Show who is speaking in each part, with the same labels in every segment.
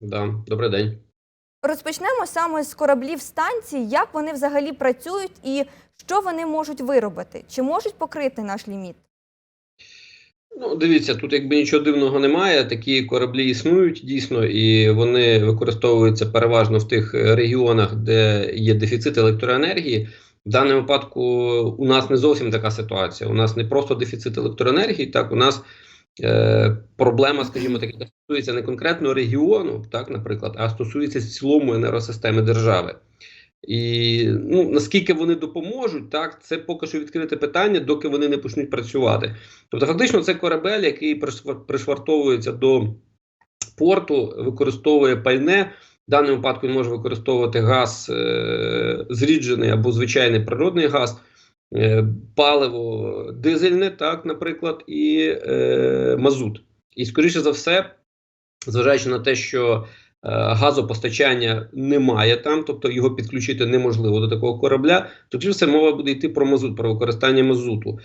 Speaker 1: Да, добрий день.
Speaker 2: Розпочнемо саме з кораблів станції. Як вони взагалі працюють і що вони можуть виробити? Чи можуть покрити наш ліміт?
Speaker 1: Ну, дивіться, тут якби нічого дивного немає. Такі кораблі існують дійсно, і вони використовуються переважно в тих е, регіонах, де є дефіцит електроенергії. В даному випадку у нас не зовсім така ситуація. У нас не просто дефіцит електроенергії, так у нас е, проблема, скажімо так, яка стосується не конкретного регіону, так, наприклад, а стосується цілому енергосистеми держави. І ну наскільки вони допоможуть, так це поки що відкрите питання, доки вони не почнуть працювати. Тобто, фактично, це корабель, який пришвартовується до порту, використовує пальне. В даному випадку він може використовувати газ е, зріджений або звичайний природний газ, паливо дизельне, так, наприклад, і е, мазут. І скоріше за все, зважаючи на те, що е, газопостачання немає там, тобто його підключити неможливо до такого корабля, то чи все мова буде йти про мазут, про використання мазуту.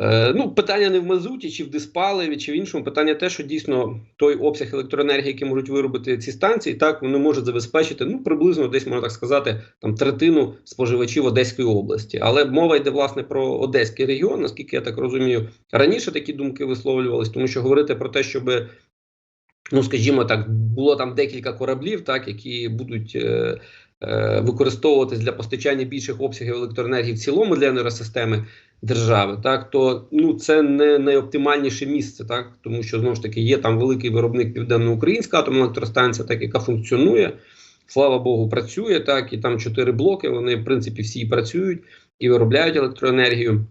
Speaker 1: Е, ну, питання не в мазуті, чи в диспаливі, чи в іншому. Питання те, що дійсно той обсяг електроенергії, який можуть виробити ці станції, так вони можуть забезпечити ну приблизно десь можна так сказати, там третину споживачів Одеської області. Але мова йде власне про Одеський регіон, наскільки я так розумію, раніше такі думки висловлювались, тому що говорити про те, щоби ну скажімо так, було там декілька кораблів, так які будуть е, е, використовуватись для постачання більших обсягів електроенергії в цілому для енергосистеми держави, так то ну це не найоптимальніше місце, так тому що знову ж таки є там великий виробник Південноукраїнська атомна електростанція, так яка функціонує. Слава Богу, працює так, і там чотири блоки. Вони в принципі всі працюють і виробляють електроенергію.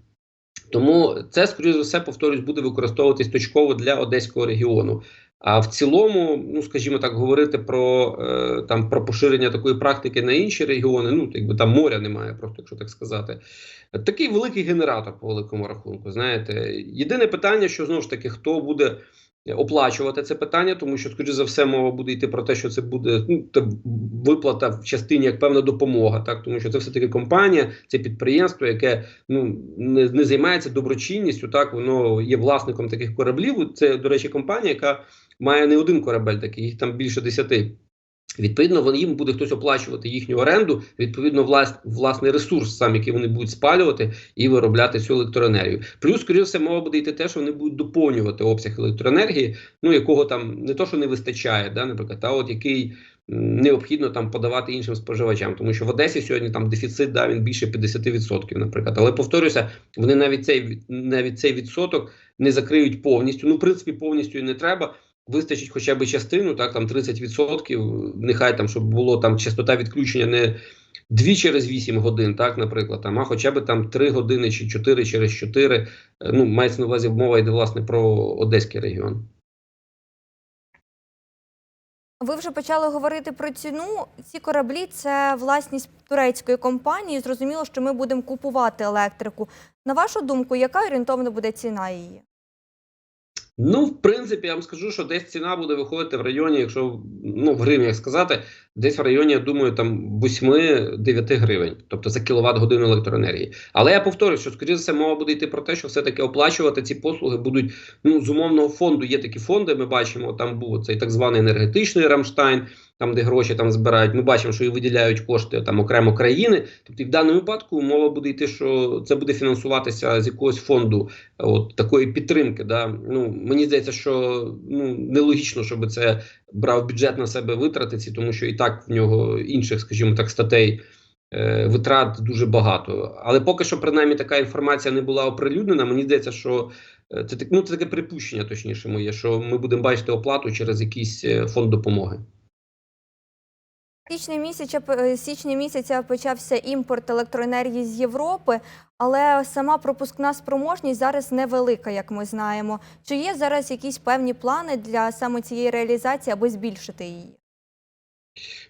Speaker 1: Тому це, скоріше за все, повторюсь, буде використовуватись точково для одеського регіону. А в цілому, ну скажімо так, говорити про е, там про поширення такої практики на інші регіони. Ну якби там моря немає, просто якщо так сказати. Такий великий генератор по великому рахунку. Знаєте, єдине питання, що знову ж таки хто буде оплачувати це питання, тому що, скоріш за все, мова буде йти про те, що це буде ну, та виплата в частині як певна допомога, так тому що це все таки компанія, це підприємство, яке ну не, не займається доброчинністю. Так воно є власником таких кораблів. Це, до речі, компанія, яка має не один корабель, такий їх там більше десяти. Відповідно, вони їм буде хтось оплачувати їхню оренду, відповідно, влас, власний ресурс, сам який вони будуть спалювати і виробляти цю електроенергію. Плюс, скоріше все, мова буде йти те, що вони будуть доповнювати обсяг електроенергії, ну якого там не то, що не вистачає, да, наприклад, а от який необхідно там подавати іншим споживачам, тому що в Одесі сьогодні там дефіцит да, він більше 50%, наприклад. Але повторюся, вони навіть цей навіть цей відсоток не закриють повністю. Ну, в принципі, повністю і не треба. Вистачить хоча б частину, так там 30%, нехай там, щоб було там частота відключення не 2 через 8 годин, так, наприклад, там, а хоча б там 3 години чи 4 через 4. Е, Ну, мається на увазі, мова йде власне про Одеський регіон.
Speaker 2: Ви вже почали говорити про ціну. Ці кораблі це власність турецької компанії. Зрозуміло, що ми будемо купувати електрику. На вашу думку, яка орієнтовно буде ціна її?
Speaker 1: Ну, в принципі, я вам скажу, що десь ціна буде виходити в районі, якщо ну в гривнях сказати, десь в районі, я думаю, там 8-9 гривень, тобто за кіловат годину електроенергії. Але я повторюю, що скоріше за все мова буде йти про те, що все-таки оплачувати ці послуги будуть ну з умовного фонду. Є такі фонди. Ми бачимо, там був цей так званий енергетичний Рамштайн. Там, де гроші там збирають, ми бачимо, що і виділяють кошти там окремо країни. Тобто, і в даному випадку мова буде йти, що це буде фінансуватися з якогось фонду, от такої підтримки. Да? Ну мені здається, що ну нелогічно, щоб це брав бюджет на себе витратити, тому що і так в нього інших, скажімо так, статей. е, Витрат дуже багато, але поки що принаймні така інформація не була оприлюднена. Мені здається, що е, це так- ну, це таке припущення, точніше моє, що ми будемо бачити оплату через якийсь е, фонд допомоги.
Speaker 2: Січня місяця, е, січня місяця почався імпорт електроенергії з Європи, але сама пропускна спроможність зараз невелика, як ми знаємо. Чи є зараз якісь певні плани для саме цієї реалізації, аби збільшити її?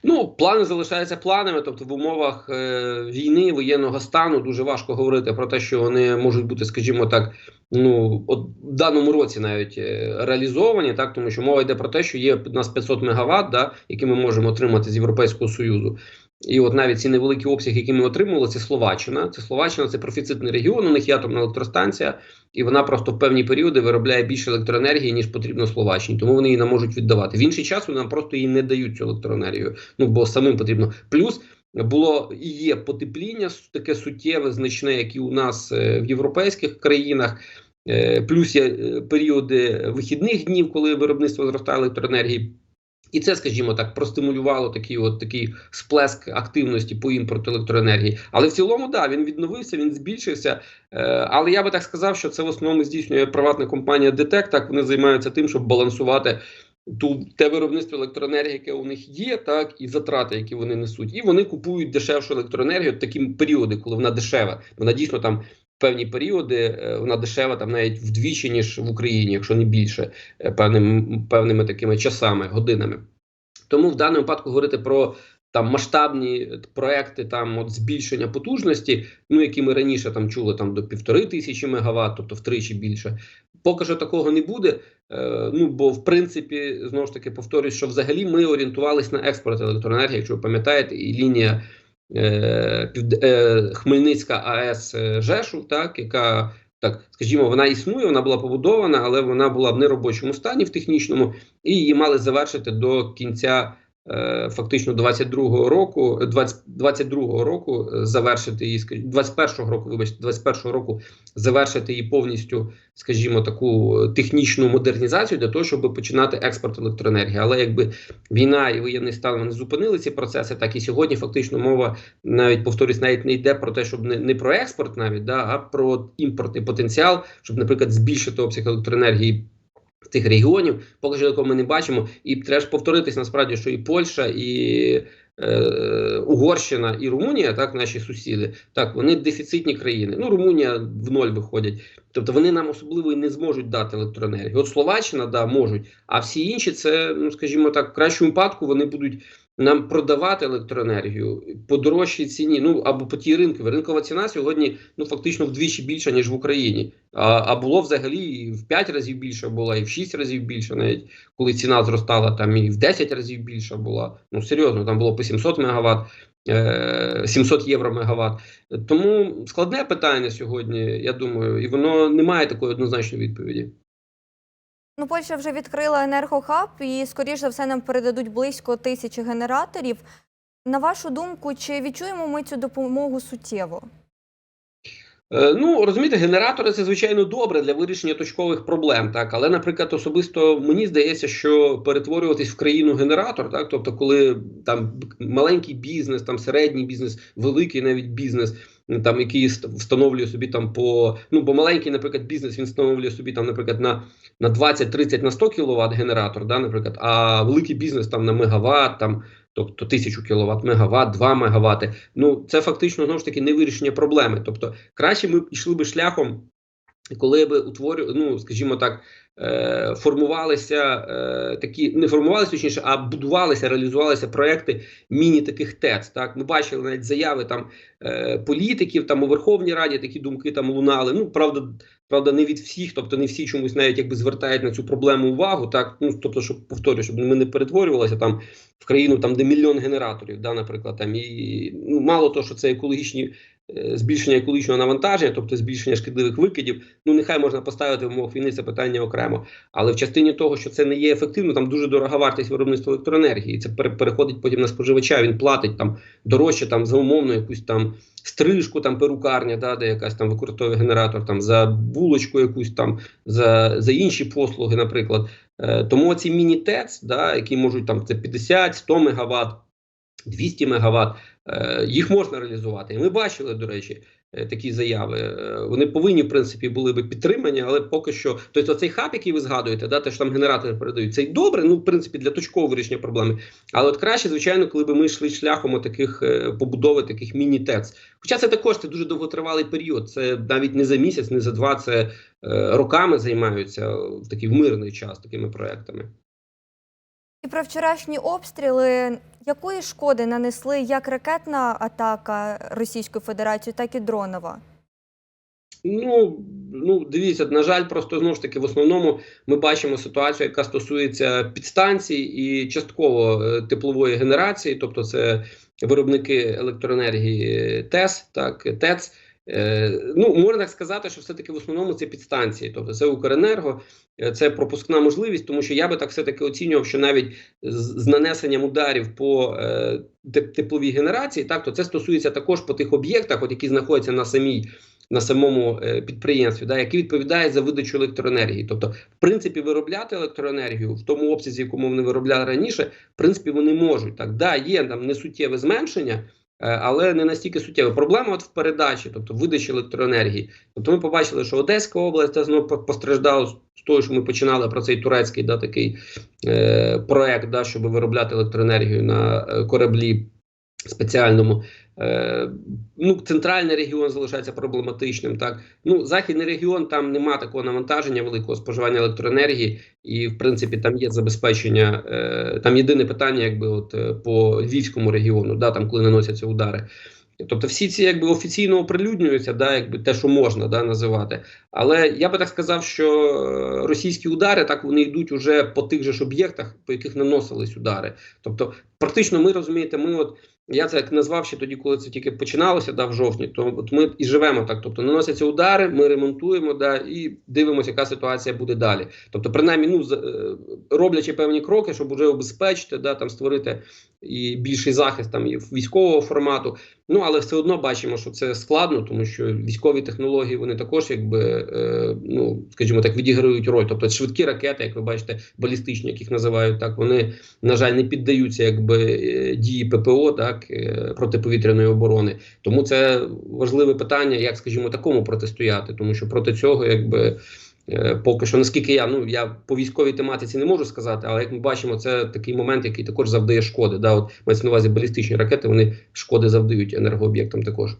Speaker 1: Ну, плани залишаються планами. Тобто, в умовах е, війни, воєнного стану дуже важко говорити про те, що вони можуть бути, скажімо так, ну от в даному році навіть е, реалізовані, так тому що мова йде про те, що є у нас 500 мегаватт, да, які ми можемо отримати з Європейського союзу. І от навіть ці невеликі обсяги, які ми отримували, це Словаччина. Це Словаччина, це профіцитний регіон. У них є атомна електростанція, і вона просто в певні періоди виробляє більше електроенергії, ніж потрібно Словаччині. Тому вони її не можуть віддавати. В інший час нам просто її не дають цю електроенергію. Ну бо самим потрібно. Плюс було і є потепління таке суттєве, значне, як і у нас е, в європейських країнах. Е, Плюс є е, періоди вихідних днів, коли виробництво зростає електроенергії. І це, скажімо так, простимулювало такий от такий сплеск активності по імпорту електроенергії. Але в цілому, да, він відновився, він збільшився. Е, але я би так сказав, що це в основному здійснює приватна компанія ДТЕК. Так вони займаються тим, щоб балансувати ту те виробництво електроенергії, яке у них є, так і затрати, які вони несуть. І вони купують дешевшу електроенергію в такі періоди, коли вона дешева. Вона дійсно там. Певні періоди е, вона дешева там навіть вдвічі ніж в Україні, якщо не більше, е, певним певними такими часами, годинами. Тому в даному випадку говорити про там масштабні проекти, там от збільшення потужності, ну які ми раніше там чули там до півтори тисячі мегаватт, тобто втричі більше. Поки що такого не буде. Е, ну бо в принципі знову ж таки повторюсь, що взагалі ми орієнтувалися на експорт електроенергії, якщо ви пам'ятаєте, і лінія е, е, Хмельницька АЕС е, Жешу, так яка так, скажімо, вона існує, вона була побудована, але вона була в неробочому стані в технічному, і її мали завершити до кінця. Е, Фактично 22-го року, 20, 22-го року е, завершити її, скажі- 21-го року, вибачте, 21-го року завершити її повністю, скажімо, таку е, технічну модернізацію для того, щоб починати експорт електроенергії. Але якби війна і воєнний стан вони зупинили ці процеси, так і сьогодні фактично мова навіть повторюсь, навіть не йде про те, щоб не, не про експорт, навіть да, а про імпортний потенціал, щоб, наприклад, збільшити обсяг електроенергії. Тих регіонів, поки що такого ми не бачимо, і треба ж повторитись насправді, що і Польща, і е, Угорщина, і Румунія, так, наші сусіди, так, вони дефіцитні країни. Ну, Румунія в ноль виходять. Тобто вони нам особливо і не зможуть дати електроенергію. От Словаччина, да, можуть, а всі інші, це, ну скажімо так, в кращому випадку вони будуть нам продавати електроенергію по дорожчій ціні. Ну або по тій ринку. Ринкова ціна сьогодні ну фактично вдвічі більша ніж в Україні. А, а було взагалі в 5 разів більше була, і в 6 разів більше, навіть коли ціна зростала, там і в 10 разів більша була. Ну серйозно, там було по 700 мегаватт. е, 700 євро мегаватт. Тому складне питання сьогодні, я думаю, і воно не має такої однозначної відповіді.
Speaker 2: Ну, Польща вже відкрила енергохаб і, скоріш за все, нам передадуть близько тисячі генераторів. На вашу думку, чи відчуємо ми цю допомогу суттєво?
Speaker 1: Е, Ну розумієте, генератори це звичайно добре для вирішення точкових проблем, так але, наприклад, особисто мені здається, що перетворюватись в країну генератор, так тобто, коли там маленький бізнес, там середній бізнес, великий навіть бізнес, там який встановлює собі там по ну бо маленький, наприклад, бізнес він встановлює собі там, наприклад, на на 20, 30, на 100 кВт генератор, да, наприклад, а великий бізнес там на мегаватт, там. Тобто 1000 кВт, мегаватт, 2 мегаватти. Ну це фактично знову ж таки не вирішення проблеми. Тобто, краще ми йшли би шляхом, коли би утворю, ну скажімо так, е, формувалися е, такі, не формувалися точніше, а будувалися, реалізувалися проекти міні таких ТЕЦ. Так ми бачили навіть заяви там е, політиків, там у Верховній Раді такі думки там лунали. Ну правда, правда, не від всіх, тобто не всі чомусь навіть якби звертають на цю проблему увагу. Так, ну тобто, щоб повторюю, щоб ми не перетворювалися там в країну, там де мільйон генераторів, да, наприклад, там і ну мало того, що це екологічні. Е, Збільшення екологічного навантаження, тобто збільшення шкідливих викидів, ну нехай можна поставити в умовах війни це питання окремо. Але в частині того, що це не є ефективно, там дуже дорога вартість виробництва електроенергії. Це переходить потім на споживача. Він платить там дорожче там за умовну якусь там стрижку, там перукарня, да, де якась там використовує генератор, там за булочку, якусь там за, за інші послуги, наприклад. Е, тому ці міні-ТЕЦ, да, які можуть там це 50, 100 мегаватт, 200 мегаватт, їх можна реалізувати. І ми бачили, до речі, е, такі заяви. Е, Вони повинні, в принципі, були би підтримані, але поки що, тобто цей хаб, який ви згадуєте, да, те, що там генератори передають, це й добре, ну, в принципі, для точкового вирішення проблеми. Але от краще, звичайно, коли б ми йшли шляхом таких побудови, таких міні-ТЕЦ. Хоча це також це дуже довготривалий період. Це навіть не за місяць, не за два, це е, роками займаються такий в мирний час такими проектами.
Speaker 2: І про вчорашні обстріли, якої шкоди нанесли як ракетна атака Російської Федерації, так і дронова?
Speaker 1: Ну, ну дивіться, на жаль, просто знову ж таки, в основному ми бачимо ситуацію, яка стосується підстанцій і частково е, теплової генерації, тобто це виробники електроенергії ТЕС, так ТЕЦ. Е, ну, можна так сказати, що все-таки в основному це підстанції, тобто це Укренерго, е, це пропускна можливість, тому що я би так все-таки оцінював, що навіть з, нанесенням ударів по е, тепловій генерації, так то це стосується також по тих об'єктах, от які знаходяться на самій на самому підприємстві, да, які відповідають за видачу електроенергії. Тобто, в принципі, виробляти електроенергію в тому обсязі, в якому вони виробляли раніше, в принципі, вони можуть. Так, да, є там несуттєве зменшення, але не настільки суттєво. Проблема от в передачі, тобто видачі електроенергії. Тобто ми побачили, що Одеська область знову постраждала з того, що ми починали про цей турецький да, такий е, проект, да, щоб виробляти електроенергію на е, кораблі спеціальному. Е, ну, центральний регіон залишається проблематичним. Так, ну західний регіон там нема такого навантаження великого споживання електроенергії, і в принципі там є забезпечення. Е, там єдине питання, якби от е, по Львівському регіону, да, там коли наносяться удари. Тобто всі ці якби офіційно оприлюднюються, да, якби те, що можна да, називати. Але я би так сказав, що російські удари так вони йдуть уже по тих же ж об'єктах, по яких наносились удари. Тобто, практично, ми розумієте, ми от я це як назвав ще тоді, коли це тільки починалося, да, в жовтні. То от ми і живемо так. Тобто наносяться удари, ми ремонтуємо, да, і дивимося, яка ситуація буде далі. Тобто, принаймні, ну е, роблячи певні кроки, щоб уже обезпечити, да, там створити і більший захист там і військового формату. Ну але все одно бачимо, що це складно, тому що військові технології вони також, якби е, ну скажімо так, відіграють роль. Тобто швидкі ракети, як ви бачите, балістичні, яких називають так, вони на жаль не піддаються якби е, дії ППО, так е, протиповітряної оборони. Тому це важливе питання, як скажімо, такому протистояти, тому що проти цього, якби. Е, Поки що, наскільки я ну я по військовій тематиці не можу сказати, але як ми бачимо, це такий момент, який також завдає шкоди. Да, от мається на увазі балістичні ракети, вони шкоди завдають енергооб'єктам також.